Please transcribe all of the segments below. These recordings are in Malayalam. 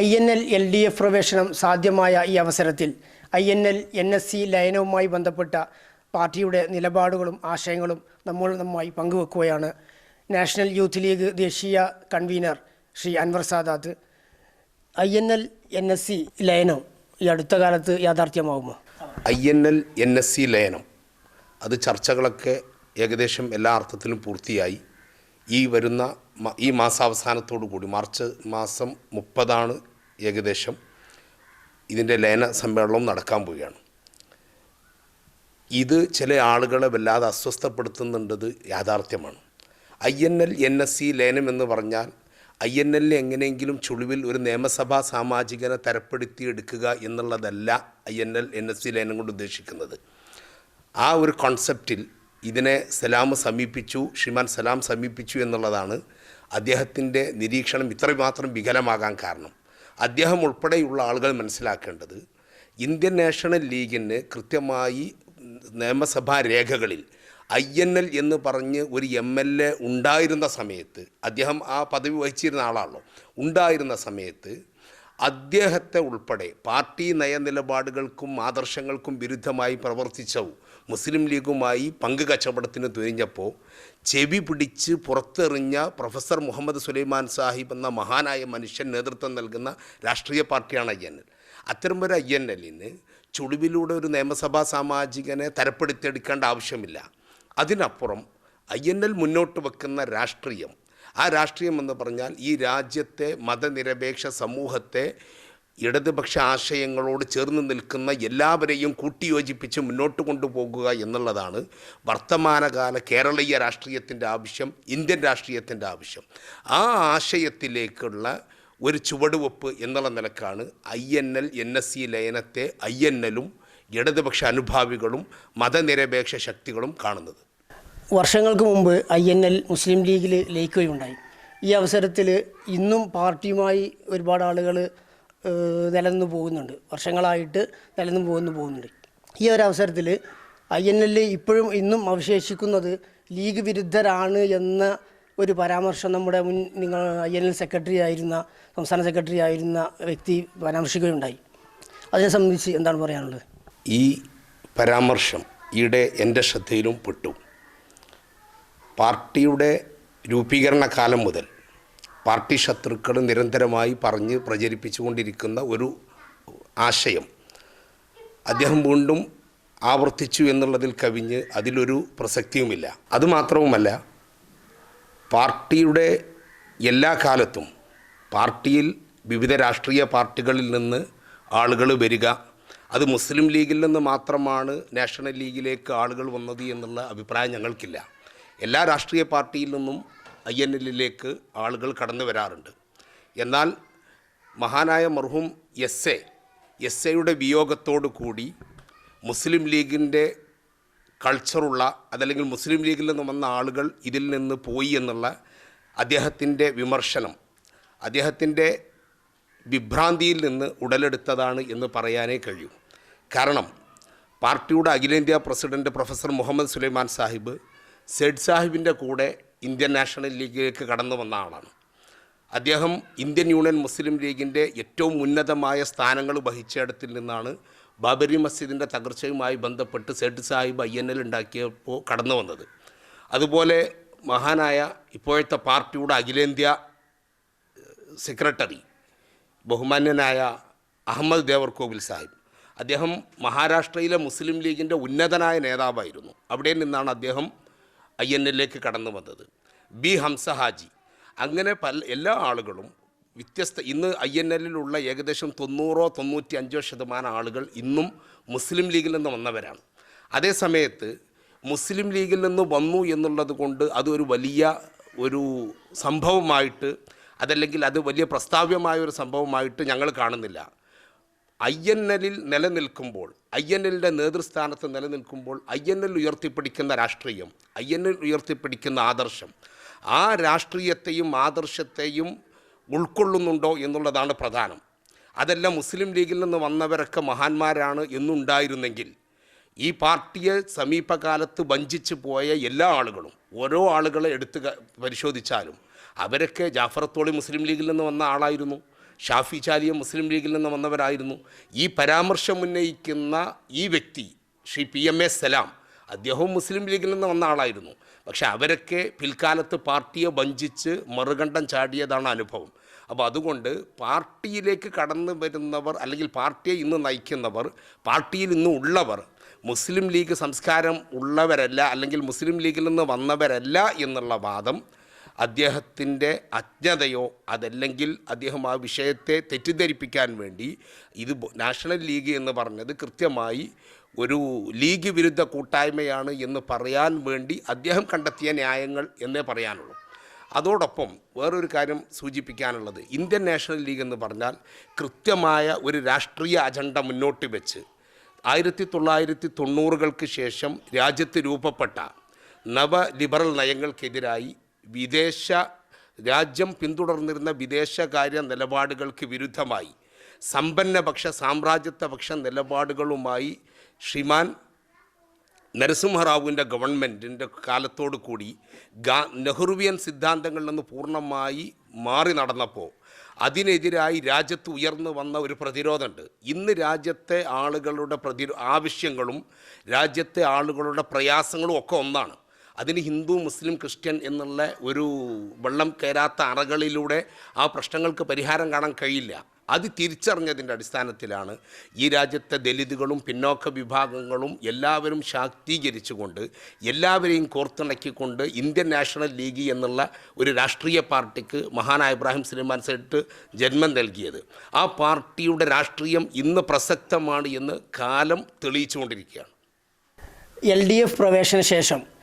I N L L D F പ്രവേശനം സാധ്യമായ ഈ അവസരത്തിൽ I N L N S C ലയനവുമായി ബന്ധപ്പെട്ട പാർട്ടിയുടെ നിലപാടുകളും ആശയങ്ങളും നമ്മൾ നമ്മായി പങ്കുവെക്കുകയാണ്. നാഷണൽ യൂത്ത് ലീഗ് ദേശീയ convener Shri Anvar Sadath. I N L N S C ലയനം ഈ അടുത്ത കാലത്ത് യാഥാർത്ഥ്യമാകുമോ I N L N S C ലയനം. അത് ചർച്ചകളൊക്കെ ഏകദേശം എല്ലാ അർത്ഥത്തിലും പൂർത്തിയായി. ഈ വരുന്ന ഈ മാസാവസാനത്തോടു കൂടി മാർച്ച് മാസം മുപ്പതാണ് ഏകദേശം ഇതിന്റെ ലയന സമ്മേളനം നടക്കാൻ പോവുകയാണ്. ഇത് ചില ആളുകളെ വല്ലാതെ അസ്വസ്ഥപ്പെടുത്തുന്നുണ്ടത് യാഥാർത്ഥ്യമാണ്. I N L N S C ലയനം എന്ന് പറഞ്ഞാൽ ഐ എൻ എല്ലിൽ എങ്ങനെയെങ്കിലും ചുളിവിൽ ഒരു നിയമസഭാ സാമാജികനെ തരപ്പെടുത്തി എടുക്കുക എന്നുള്ളതല്ല I N L N S C ലയനം കൊണ്ട് ഉദ്ദേശിക്കുന്നത്. ആ ഒരു കോൺസെപ്റ്റിൽ ഇതിനെ സലാം സമീപിച്ചു ശ്രീമാൻ സലാം സമീപിച്ചു എന്നുള്ളതാണ് അദ്ദേഹത്തിന്റെ നിരീക്ഷണം ഇത്രമാത്രം വികലമാകാൻ കാരണം. അദ്ദേഹം ഉൾപ്പെടെയുള്ള ആളുകൾ മനസ്സിലാക്കേണ്ടത് ഇന്ത്യൻ നാഷണൽ ലീഗിന് കൃത്യമായി നിയമസഭാ രേഖകളിൽ ഐ എൻ എൽ എന്ന് പറഞ്ഞ് ഒരു എം എൽ എ ഉണ്ടായിരുന്ന സമയത്ത് അദ്ദേഹം ആ പദവി വഹിച്ചിരുന്ന ആളാണല്ലോ ഉണ്ടായിരുന്ന സമയത്ത് അദ്ദേഹത്തെ ഉൾപ്പെടെ പാർട്ടി നയനിലപാടുകൾക്കും ആദർശങ്ങൾക്കും വിരുദ്ധമായി പ്രവർത്തിച്ചവും മുസ്ലിം ലീഗുമായി പങ്ക് കച്ചവടത്തിന് തുനിഞ്ഞപ്പോൾ ചെവി പിടിച്ച് പുറത്തെറിഞ്ഞ പ്രൊഫസർ മുഹമ്മദ് സുലൈമാൻ സാഹിബ് എന്ന മഹാനായ മനുഷ്യൻ നേതൃത്വം നൽകുന്ന രാഷ്ട്രീയ പാർട്ടിയാണ് ഐ എൻ എൽ. അത്തരം ഒരു ഐ എൻ എല്ലിന് ചുളിവിലൂടെ ഒരു നിയമസഭാ സാമാജികനെ തരപ്പെടുത്തിയെടുക്കേണ്ട ആവശ്യമില്ല. അതിനപ്പുറം ഐ എൻ എൽ മുന്നോട്ട് വെക്കുന്ന രാഷ്ട്രീയം ആ രാഷ്ട്രീയം എന്ന് പറഞ്ഞാൽ ഈ രാജ്യത്തെ മതനിരപേക്ഷ സമൂഹത്തെ ഇടതുപക്ഷ ആശയങ്ങളോട് ചേർന്ന് നിൽക്കുന്ന എല്ലാവരെയും കൂട്ടിയോജിപ്പിച്ച് മുന്നോട്ട് കൊണ്ടുപോകുക എന്നുള്ളതാണ് വർത്തമാനകാല കേരളീയ രാഷ്ട്രീയത്തിന്റെ ആവശ്യം ഇന്ത്യൻ രാഷ്ട്രീയത്തിന്റെ ആവശ്യം. ആ ആശയത്തിലേക്കുള്ള ഒരു ചുവടുവെപ്പ് എന്നുള്ള നിലക്കാണ് I N L N S C ലയനത്തെ I N എല്ലും ഇടതുപക്ഷ അനുഭാവികളും മതനിരപേക്ഷ ശക്തികളും കാണുന്നത്. വർഷങ്ങൾക്ക് മുമ്പ് ഐ എൻ എൽ മുസ്ലിം ലീഗിൽ ലയിക്കുകയുണ്ടായി. ഈ അവസരത്തിൽ ഇന്നും പാർട്ടിയുമായി ഒരുപാട് ആളുകൾ നിലനിന്ന് പോകുന്നുണ്ട്. വർഷങ്ങളായിട്ട് നിലനിന്ന് പോകുന്നു പോകുന്നുണ്ട്. ഈ ഒരു അവസരത്തിൽ ഐ എൻ എൽ ഇപ്പോഴും ഇന്നും അവശേഷിക്കുന്നത് ലീഗ് വിരുദ്ധരാണ് എന്ന ഒരു പരാമർശം നമ്മുടെ മുൻ നിങ്ങൾ ഐ എൻ എൽ സെക്രട്ടറി ആയിരുന്ന സംസ്ഥാന സെക്രട്ടറി ആയിരുന്ന വ്യക്തി പരാമർശിക്കുകയുണ്ടായി. അതിനെ സംബന്ധിച്ച് എന്താണ് പറയാനുള്ളത്? ഈ പരാമർശം ഈയിടെ എന്റെ ശ്രദ്ധയിലും പെട്ടു. പാർട്ടിയുടെ രൂപീകരണ കാലം മുതൽ പാർട്ടി ശത്രുക്കൾ നിരന്തരമായി പറഞ്ഞ് പ്രചരിപ്പിച്ചുകൊണ്ടിരിക്കുന്ന ഒരു ആശയം. അദ്ദേഹം വീണ്ടും ആവർത്തിച്ചു എന്നുള്ളതിൽ കവിഞ്ഞ് അതിലൊരു പ്രസക്തിയുമില്ല. അതുമാത്രവുമല്ല പാർട്ടിയുടെ എല്ലാ കാലത്തും പാർട്ടിയിൽ വിവിധ രാഷ്ട്രീയ പാർട്ടികളിൽ നിന്ന് ആളുകൾ വരിക അത് മുസ്ലിം ലീഗിൽ നിന്ന് മാത്രമാണ് നാഷണൽ ലീഗിലേക്ക് ആളുകൾ വന്നത് എന്നുള്ള അഭിപ്രായം ഞങ്ങൾക്കില്ല. എല്ലാ രാഷ്ട്രീയ പാർട്ടിയിൽ നിന്നും ഐ എൻ എല്ലിലേക്ക് ആളുകൾ കടന്നു വരാറുണ്ട്. എന്നാൽ മഹാനായ മർഹൂം എസ് എ എസ് എയുടെ വിയോഗത്തോടു കൂടി മുസ്ലിം ലീഗിന്റെ കൾച്ചറുള്ള അതല്ലെങ്കിൽ മുസ്ലിം ലീഗിൽ നിന്ന് വന്ന ആളുകൾ ഇതിൽ നിന്ന് പോയി എന്നുള്ള അദ്ദേഹത്തിന്റെ വിമർശനം അദ്ദേഹത്തിന്റെ വിഭ്രാന്തിയിൽ നിന്ന് ഉടലെടുത്തതാണ് എന്ന് പറയാനേ കഴിയൂ. കാരണം പാർട്ടിയുടെ അഖിലേന്ത്യാ പ്രസിഡന്റ് പ്രൊഫസർ മുഹമ്മദ് സുലൈമാൻ സാഹിബ് സെഡ് സാഹിബിന്റെ കൂടെ ഇന്ത്യൻ നാഷണൽ ലീഗിലേക്ക് കടന്നു വന്ന ആളാണ്. അദ്ദേഹം ഇന്ത്യൻ യൂണിയൻ മുസ്ലിം ലീഗിന്റെ ഏറ്റവും ഉന്നതമായ സ്ഥാനങ്ങൾ വഹിച്ചയിടത്തിൽ നിന്നാണ് ബാബരി മസ്ജിദിന്റെ തകർച്ചയുമായി ബന്ധപ്പെട്ട് Sait Sahib I N L ഉണ്ടാക്കിയപ്പോൾ കടന്നു വന്നത്. അതുപോലെ മഹാനായ ഇപ്പോഴത്തെ പാർട്ടിയുടെ അഖിലേന്ത്യാ സെക്രട്ടറി ബഹുമാന്യനായ അഹമ്മദ് ദേവർകോവിൽ സാഹിബ്. അദ്ദേഹം മഹാരാഷ്ട്രയിലെ മുസ്ലിം ലീഗിന്റെ ഉന്നതനായ നേതാവായിരുന്നു. അവിടെ നിന്നാണ് അദ്ദേഹം ഐ എൻ എല്ലിലേക്ക് കടന്നു വന്നത്. ബി ഹംസ ഹാജി അങ്ങനെ പല എല്ലാ ആളുകളും വ്യത്യസ്ത ഇന്ന് ഐ എൻ എല്ലിലുള്ള ഏകദേശം തൊണ്ണൂറോ തൊണ്ണൂറ്റി അഞ്ചോ ശതമാനം ആളുകൾ ഇന്നും മുസ്ലിം ലീഗിൽ നിന്ന് വന്നവരാണ്. അതേ സമയത്ത് മുസ്ലിം ലീഗിൽ നിന്ന് വന്നു എന്നുള്ളത് കൊണ്ട് അതൊരു വലിയ ഒരു സംഭവമായിട്ട് അതല്ലെങ്കിൽ അത് വലിയ പ്രസ്താവ്യമായ ഒരു സംഭവമായിട്ട് ഞങ്ങൾ കാണുന്നില്ല. ഐ എൻ എല്ലിൽ നിലനിൽക്കുമ്പോൾ ഐ എൻ എല്ലിന്റെ നേതൃസ്ഥാനത്ത് നിലനിൽക്കുമ്പോൾ ഐ എൻ എൽ ഉയർത്തിപ്പിടിക്കുന്ന രാഷ്ട്രീയം ഐ എൻ എൽ ഉയർത്തിപ്പിടിക്കുന്ന ആദർശം ആ രാഷ്ട്രീയത്തെയും ആദർശത്തെയും ഉൾക്കൊള്ളുന്നുണ്ടോ എന്നുള്ളതാണ് പ്രധാനം. അതെല്ലാം മുസ്ലിം ലീഗിൽ നിന്ന് വന്നവരൊക്കെ മഹാന്മാരാണ് എന്നുണ്ടായിരുന്നെങ്കിൽ ഈ പാർട്ടിയെ സമീപകാലത്ത് വഞ്ചിച്ച് പോയ എല്ലാ ആളുകളും ഓരോ ആളുകളെ എടുത്ത് പരിശോധിച്ചാലും അവരൊക്കെ ജാഫറത്തോളി മുസ്ലിം ലീഗിൽ നിന്ന് വന്ന ആളായിരുന്നു. ഷാഫി ചാലിയ മുസ്ലിം ലീഗിൽ നിന്ന് വന്നവരായിരുന്നു. ഈ പരാമർശം ഉന്നയിക്കുന്ന ഈ വ്യക്തി Shri P M A Salam അദ്ദേഹവും മുസ്ലിം ലീഗിൽ നിന്ന് വന്ന ആളായിരുന്നു. പക്ഷെ അവരൊക്കെ പിൽക്കാലത്ത് പാർട്ടിയെ വഞ്ചിച്ച് മറുകണ്ഠം ചാടിയതാണ് അനുഭവം. അപ്പോൾ അതുകൊണ്ട് പാർട്ടിയിലേക്ക് കടന്നു വരുന്നവർ അല്ലെങ്കിൽ പാർട്ടിയെ ഇന്ന് നയിക്കുന്നവർ പാർട്ടിയിൽ ഇന്ന് ഉള്ളവർ മുസ്ലിം ലീഗ് സംസ്കാരം ഉള്ളവരല്ല അല്ലെങ്കിൽ മുസ്ലിം ലീഗിൽ നിന്ന് വന്നവരല്ല എന്നുള്ള വാദം അദ്ദേഹത്തിന്റെ അജ്ഞതയോ അതല്ലെങ്കിൽ അദ്ദേഹം ആ വിഷയത്തെ തെറ്റിദ്ധരിപ്പിക്കാൻ വേണ്ടി ഇത് നാഷണൽ ലീഗ് എന്ന് പറഞ്ഞത് കൃത്യമായി ഒരു ലീഗ് വിരുദ്ധ കൂട്ടായ്മയാണ് എന്ന് പറയാൻ വേണ്ടി അദ്ദേഹം കണ്ടെത്തിയ ന്യായങ്ങൾ എന്നേ പറയാനുള്ളൂ. അതോടൊപ്പം വേറൊരു കാര്യം സൂചിപ്പിക്കാനുള്ളത് ഇന്ത്യൻ നാഷണൽ ലീഗ് എന്ന് പറഞ്ഞാൽ കൃത്യമായ ഒരു രാഷ്ട്രീയ അജണ്ട മുന്നോട്ട് വെച്ച് ആയിരത്തി തൊള്ളായിരത്തി തൊണ്ണൂറുകൾക്ക് ശേഷം രാജ്യത്ത് രൂപപ്പെട്ട നവ ലിബറൽ നയങ്ങൾക്കെതിരായി വിദേശ രാജ്യം പിന്തുടർന്നിരുന്ന വിദേശകാര്യ നിലപാടുകൾക്ക് വിരുദ്ധമായി. സമ്പന്നപക്ഷ സാമ്രാജ്യത്വപക്ഷ നിലപാടുകളുമായി ശ്രീമാൻ നരസിംഹറാവുവിന്റെ ഗവൺമെന്റിന്റെ കാലത്തോടു കൂടി ഗാ നെഹ്റുവിയൻ സിദ്ധാന്തങ്ങളിൽ നിന്ന് പൂർണമായി മാറി നടന്നപ്പോൾ അതിനെതിരായി രാജ്യത്ത് ഉയർന്നു വന്ന ഒരു പ്രതിരോധമുണ്ട്. ഇന്ന് രാജ്യത്തെ ആളുകളുടെ പ്രതിരോ ആവശ്യങ്ങളും രാജ്യത്തെ ആളുകളുടെ പ്രയാസങ്ങളും ഒക്കെ ഒന്നാണ്. അതിന് ഹിന്ദു മുസ്ലിം ക്രിസ്ത്യൻ എന്നുള്ള ഒരു വെള്ളം കയറാത്ത അറകളിലൂടെ ആ പ്രശ്നങ്ങൾക്ക് പരിഹാരം കാണാൻ കഴിയില്ല. അത് തിരിച്ചറിഞ്ഞതിന്റെ അടിസ്ഥാനത്തിലാണ് ഈ രാജ്യത്തെ ദലിതുകളും പിന്നോക്ക വിഭാഗങ്ങളും എല്ലാവരും ശാക്തീകരിച്ചുകൊണ്ട് എല്ലാവരെയും കോർത്തിണക്കിക്കൊണ്ട് ഇന്ത്യൻ നാഷണൽ ലീഗ് എന്നുള്ള ഒരു രാഷ്ട്രീയ പാർട്ടിക്ക് മഹാനായ ഇബ്രാഹിം സുലൈമാൻ സെട്ട് ജന്മം നൽകിയത്. ആ പാർട്ടിയുടെ രാഷ്ട്രീയം ഇന്ന് പ്രസക്തമാണ് എന്ന് കാലം തെളിയിച്ചുകൊണ്ടിരിക്കുകയാണ്. എൽ ഡി എഫ് പ്രവേശന ശേഷം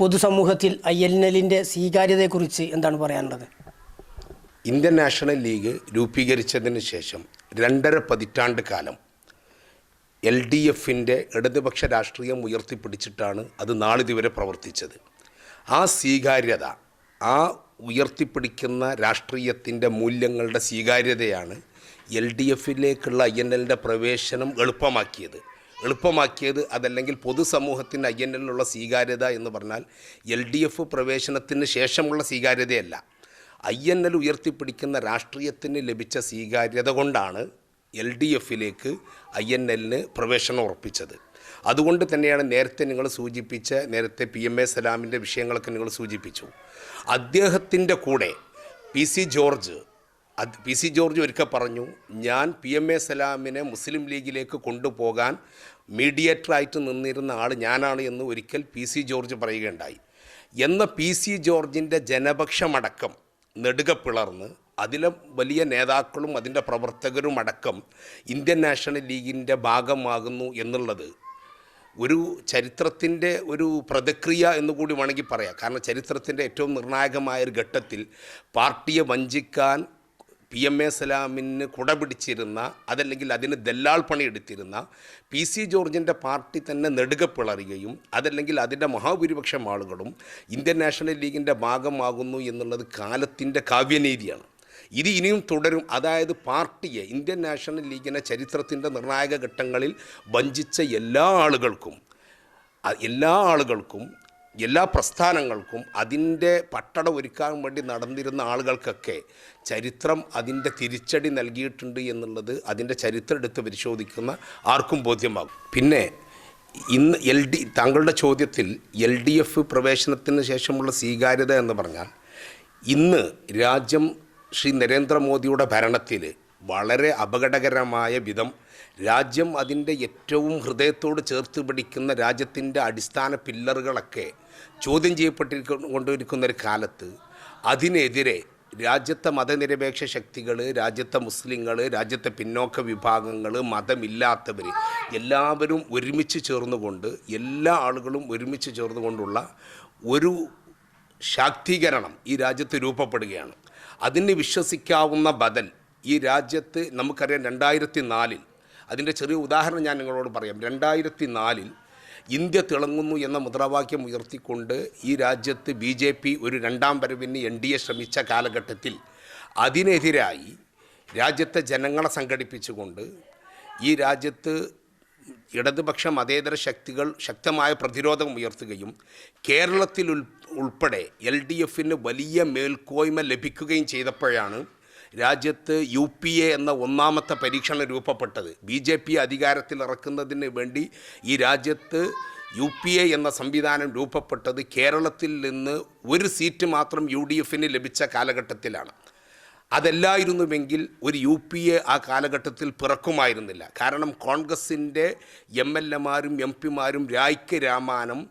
പൊതുസമൂഹത്തിൽ ഐ എൽ എല്ലിന്റെ സ്വീകാര്യതയെക്കുറിച്ച് എന്താണ് പറയാനുള്ളത്? ഇന്ത്യൻ നാഷണൽ ലീഗ് രൂപീകരിച്ചതിന് ശേഷം രണ്ടര പതിറ്റാണ്ട് കാലം എൽ ഡി എഫിന്റെ ഇടതുപക്ഷ രാഷ്ട്രീയം ഉയർത്തിപ്പിടിച്ചിട്ടാണ് അത് നാളിതുവരെ പ്രവർത്തിച്ചത്. ആ സ്വീകാര്യത ആ ഉയർത്തിപ്പിടിക്കുന്ന രാഷ്ട്രീയത്തിന്റെ മൂല്യങ്ങളുടെ സ്വീകാര്യതയാണ് എൽ ഡി എഫിലേക്കുള്ള ഐ എൻ എല്ലിന്റെ പ്രവേശനം എളുപ്പമാക്കിയത്. എളുപ്പമാക്കിയത് അതല്ലെങ്കിൽ പൊതുസമൂഹത്തിന്റെ എല്ലിനുള്ള സ്വീകാര്യത എന്ന് പറഞ്ഞാൽ എൽ ഡി എഫ് പ്രവേശനത്തിന് ശേഷമുള്ള സ്വീകാര്യതയല്ല. ഐ എൻ എൽ ഉയർത്തിപ്പിടിക്കുന്ന രാഷ്ട്രീയത്തിന് ലഭിച്ച സ്വീകാര്യത കൊണ്ടാണ് എൽ ഡി എഫിലേക്ക് ഐ എൻ എല്ലിന് പ്രവേശനം ഉറപ്പിച്ചത്. അതുകൊണ്ട് തന്നെയാണ് നേരത്തെ നിങ്ങൾ സൂചിപ്പിച്ച നേരത്തെ പി എം എ സലാമിന്റെ വിഷയങ്ങളൊക്കെ നിങ്ങൾ സൂചിപ്പിച്ചു. അദ്ദേഹത്തിന്റെ കൂടെ പി സി ജോർജ് അത് പി സി ജോർജ് ഒരിക്കൽ പറഞ്ഞു ഞാൻ പി എം എ സലാമിനെ മുസ്ലിം ലീഗിലേക്ക് കൊണ്ടുപോകാൻ മീഡിയേറ്ററായിട്ട് നിന്നിരുന്ന ആൾ ഞാനാണ് എന്ന് ഒരിക്കൽ പി സി ജോർജ് പറയുകയുണ്ടായി. എന്ന പി സി ജോർജിന്റെ ജനപക്ഷമടക്കം നെടുക പിളർന്ന് അതിലെ വലിയ നേതാക്കളും അതിന്റെ പ്രവർത്തകരും അടക്കം ഇന്ത്യൻ നാഷണൽ ലീഗിന്റെ ഭാഗമാകുന്നു എന്നുള്ളത് ഒരു ചരിത്രത്തിന്റെ ഒരു പ്രതിക്രിയ എന്നുകൂടി വേണമെങ്കിൽ പറയാം. കാരണം ചരിത്രത്തിന്റെ ഏറ്റവും നിർണായകമായ ഒരു ഘട്ടത്തിൽ പാർട്ടിയെ വഞ്ചിക്കാൻ പി എം എ സലാമിന് കുട പിടിച്ചിരുന്ന അതല്ലെങ്കിൽ അതിന് ദല്ലാൾ പണിയെടുത്തിരുന്ന പി സി ജോർജിന്റെ പാർട്ടി തന്നെ നെടുക പിളറുകയും അതല്ലെങ്കിൽ അതിന്റെ മഹാഭൂരിപക്ഷം ആളുകളും ഇന്ത്യൻ നാഷണൽ ലീഗിന്റെ ഭാഗമാകുന്നു എന്നുള്ളത് കാലത്തിന്റെ കാവ്യനീതിയാണ്. ഇത് ഇനിയും തുടരും. അതായത് പാർട്ടിയെ ഇന്ത്യൻ നാഷണൽ ലീഗിനെ ചരിത്രത്തിന്റെ നിർണായക ഘട്ടങ്ങളിൽ വഞ്ചിച്ച എല്ലാ ആളുകൾക്കും എല്ലാ ആളുകൾക്കും എല്ലാ പ്രസ്ഥാനങ്ങൾക്കും അതിന്റെ പട്ടട ഒരുക്കാൻ വേണ്ടി നടന്നിരുന്ന ആളുകൾക്കൊക്കെ ചരിത്രം അതിന്റെ തിരിച്ചടി നൽകിയിട്ടുണ്ട് എന്നുള്ളത് അതിന്റെ ചരിത്രം എടുത്ത് പരിശോധിക്കുന്ന ആർക്കും ബോധ്യമാകും. പിന്നെ ഇന്ന് എൽ ഡി താങ്കളുടെ ചോദ്യത്തിൽ എൽ ഡി എഫ് പ്രവേശനത്തിന് ശേഷമുള്ള സ്വീകാര്യത എന്ന് പറഞ്ഞാൽ ഇന്ന് രാജ്യം ശ്രീ നരേന്ദ്രമോദിയുടെ ഭരണത്തിൽ വളരെ അപകടകരമായ വിധം രാജ്യം അതിന്റെ ഏറ്റവും ഹൃദയത്തോട് ചേർത്ത് പിടിക്കുന്ന രാജ്യത്തിന്റെ അടിസ്ഥാന പില്ലറുകളൊക്കെ ചോദ്യം ചെയ്യപ്പെട്ടിരിക്കൊണ്ടിരിക്കുന്ന ഒരു കാലത്ത് അതിനെതിരെ രാജ്യത്തെ മതനിരപേക്ഷ ശക്തികൾ രാജ്യത്തെ മുസ്ലിങ്ങൾ രാജ്യത്തെ പിന്നോക്ക വിഭാഗങ്ങൾ മതമില്ലാത്തവർ എല്ലാവരും ഒരുമിച്ച് ചേർന്നുകൊണ്ട് എല്ലാ ആളുകളും ഒരുമിച്ച് ചേർന്നുകൊണ്ടുള്ള ഒരു ശാക്തീകരണം ഈ രാജ്യത്ത് രൂപപ്പെടുകയാണ്. അതിന് വിശ്വസിക്കാവുന്ന ബദൽ ഈ രാജ്യത്ത് നമുക്കറിയാം രണ്ടായിരത്തി നാലിൽ അതിന്റെ ചെറിയ ഉദാഹരണം ഞാൻ നിങ്ങളോട് പറയാം. രണ്ടായിരത്തി നാലിൽ ഇന്ത്യ തിളങ്ങുന്നു എന്ന മുദ്രാവാക്യം ഉയർത്തിക്കൊണ്ട് ഈ രാജ്യത്ത് ബി ജെ പി ഒരു രണ്ടാം വരവിന് എൻ ഡി എ ശ്രമിച്ച കാലഘട്ടത്തിൽ അതിനെതിരായി രാജ്യത്തെ ജനങ്ങളെ സംഘടിപ്പിച്ചുകൊണ്ട് ഈ രാജ്യത്ത് ഇടതുപക്ഷ മതേതര ശക്തികൾ ശക്തമായ പ്രതിരോധം ഉയർത്തുകയും കേരളത്തിൽ ഉൾ ഉൾപ്പെടെ എൽ ഡി എഫിന് വലിയ മേൽക്കോയ്മ ലഭിക്കുകയും ചെയ്തപ്പോഴാണ് രാജ്യത്ത് യു പി എ എന്ന ഒന്നാമത്തെ പരീക്ഷണം രൂപപ്പെട്ടത്. ബി ജെ പി അധികാരത്തിൽ ഇറക്കുന്നതിന് വേണ്ടി ഈ രാജ്യത്ത് യു പി എ എന്ന സംവിധാനം രൂപപ്പെട്ടത് കേരളത്തിൽ നിന്ന് ഒരു സീറ്റ് മാത്രം യു ഡി എഫിന് ലഭിച്ച കാലഘട്ടത്തിലാണ്. അതല്ലായിരുന്നുവെങ്കിൽ ഒരു യു പി എ ആ കാലഘട്ടത്തിൽ പിറക്കുമായിരുന്നില്ല. കാരണം കോൺഗ്രസിന്റെ എം എൽ എമാരും എം പിമാരും രായ്ക്ക് രാമാനം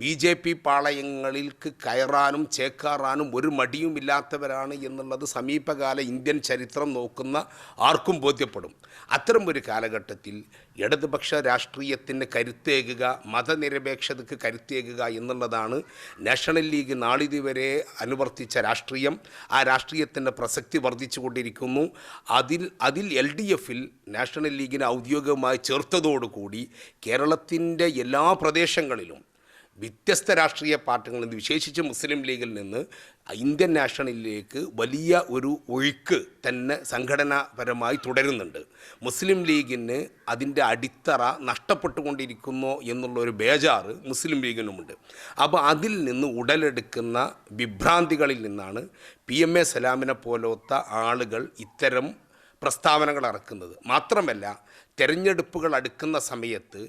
ബി ജെ പി പാളയങ്ങളിൽക്ക് കയറാനും ചേക്കാറാനും ഒരു മടിയുമില്ലാത്തവരാണ് എന്നുള്ളത് സമീപകാല ഇന്ത്യൻ ചരിത്രം നോക്കുന്ന ആർക്കും ബോധ്യപ്പെടും. അത്തരം ഒരു കാലഘട്ടത്തിൽ ഇടതുപക്ഷ രാഷ്ട്രീയത്തിന് കരുത്തേകുക മതനിരപേക്ഷതയ്ക്ക് കരുത്തേകുക എന്നുള്ളതാണ് നാഷണൽ ലീഗ് നാളിതുവരെ അനുവർത്തിച്ച രാഷ്ട്രീയം. ആ രാഷ്ട്രീയത്തിന്റെ പ്രസക്തി വർദ്ധിച്ചുകൊണ്ടിരിക്കുന്നു അതിൽ അതിൽ എൽ ഡി എഫിൽ നാഷണൽ ലീഗിനെ ഔദ്യോഗികമായി ചേർത്തതോടുകൂടി കേരളത്തിന്റെ എല്ലാ പ്രദേശങ്ങളിലും വ്യത്യസ്ത രാഷ്ട്രീയ പാർട്ടികളിൽ നിന്ന് വിശേഷിച്ച് മുസ്ലിം ലീഗിൽ നിന്ന് ഇന്ത്യൻ നാഷണലിലേക്ക് വലിയ ഒരു ഒഴുക്ക് തന്നെ സംഘടനാപരമായി തുടരുന്നുണ്ട്. മുസ്ലിം ലീഗിന് അതിന്റെ അടിത്തറ നഷ്ടപ്പെട്ടുകൊണ്ടിരിക്കുന്നു എന്നുള്ള ഒരു ബേജാറ് മുസ്ലിം ലീഗിനുമുണ്ട്. അപ്പോൾ അതിൽ നിന്ന് ഉടലെടുക്കുന്ന വിഭ്രാന്തികളിൽ നിന്നാണ് പി എം എ സലാമിനെ പോലത്തെ ആളുകൾ ഇത്തരം പ്രസ്താവനകൾ ഇറക്കുന്നത്. മാത്രമല്ല തെരഞ്ഞെടുപ്പുകൾ അടുക്കുന്ന സമയത്ത്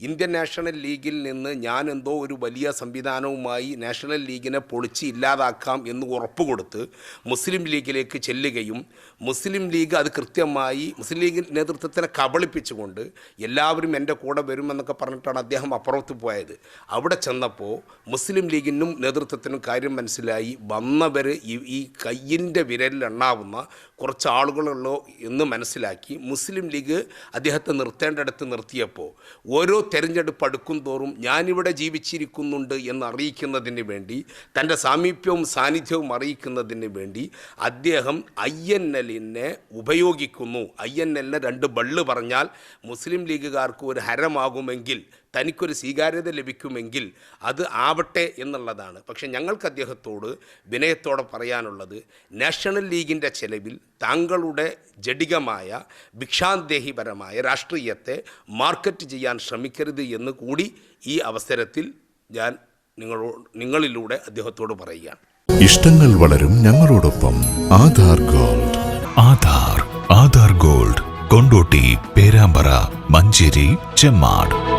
ഇന്ത്യൻ നാഷണൽ ലീഗിൽ നിന്ന് ഞാൻ എന്തോ ഒരു വലിയ സംവിധാനവുമായി നാഷണൽ ലീഗിനെ പൊളിച്ച് ഇല്ലാതാക്കാം എന്ന് ഉറപ്പ് കൊടുത്ത് മുസ്ലിം ലീഗിലേക്ക് ചെല്ലുകയും മുസ്ലിം ലീഗ് അത് കൃത്യമായി മുസ്ലിം ലീഗ് നേതൃത്വത്തിനെ കബളിപ്പിച്ചുകൊണ്ട് എല്ലാവരും എന്റെ കൂടെ വരുമെന്നൊക്കെ പറഞ്ഞിട്ടാണ് അദ്ദേഹം അപ്പുറത്ത് പോയത്. അവിടെ ചെന്നപ്പോൾ മുസ്ലിം ലീഗിനും നേതൃത്വത്തിനും കാര്യം മനസ്സിലായി. വന്നവർ ഈ കയ്യിന്റെ വിരലിലെണ്ണാവുന്ന കുറച്ച് ആളുകളുള്ളോ എന്ന് മനസ്സിലാക്കി. മുസ്ലിം ലീഗ് അദ്ദേഹത്തെ നിർത്തേണ്ടടുത്ത് നിർത്തിയപ്പോൾ ഓരോ തെരഞ്ഞെടുപ്പ് അടുക്കും തോറും ഞാനിവിടെ ജീവിച്ചിരിക്കുന്നുണ്ട് എന്ന് അറിയിക്കുന്നതിന് വേണ്ടി തന്റെ സാമീപ്യവും സാന്നിധ്യവും അറിയിക്കുന്നതിന് വേണ്ടി അദ്ദേഹം ഐ എൻ എല്ലിനെ ഉപയോഗിക്കുന്നു. ഐ എൻ എല്ലിനെ രണ്ട് ബള്ള് പറഞ്ഞാൽ മുസ്ലിം ലീഗുകാർക്ക് ഒരു ഹരമാകുമെങ്കിൽ തനിക്കൊരു സ്വീകാര്യത ലഭിക്കുമെങ്കിൽ അത് ആവട്ടെ എന്നുള്ളതാണ്. പക്ഷേ ഞങ്ങൾക്ക് അദ്ദേഹത്തോട് വിനയത്തോടെ പറയാനുള്ളത് നാഷണൽ ലീഗിന്റെ ചെലവിൽ താങ്കളുടെ ജഡികമായ ഭിക്ഷാന്തേഹിപരമായ രാഷ്ട്രീയത്തെ മാർക്കറ്റ് ചെയ്യാൻ ശ്രമിക്കരുത് എന്ന് കൂടി ഈ അവസരത്തിൽ ഞാൻ നിങ്ങളോട് നിങ്ങളിലൂടെ അദ്ദേഹത്തോട് പറയുകയാണ്. ഇഷ്ടങ്ങൾ വളരും ഞങ്ങളോടൊപ്പം ആധാർ ഗോൾഡ്. ആധാർ ആധാർ ഗോൾഡ്. കൊണ്ടോട്ടി പേരാമ്പ്ര മഞ്ചേരി ചെമ്മാട്.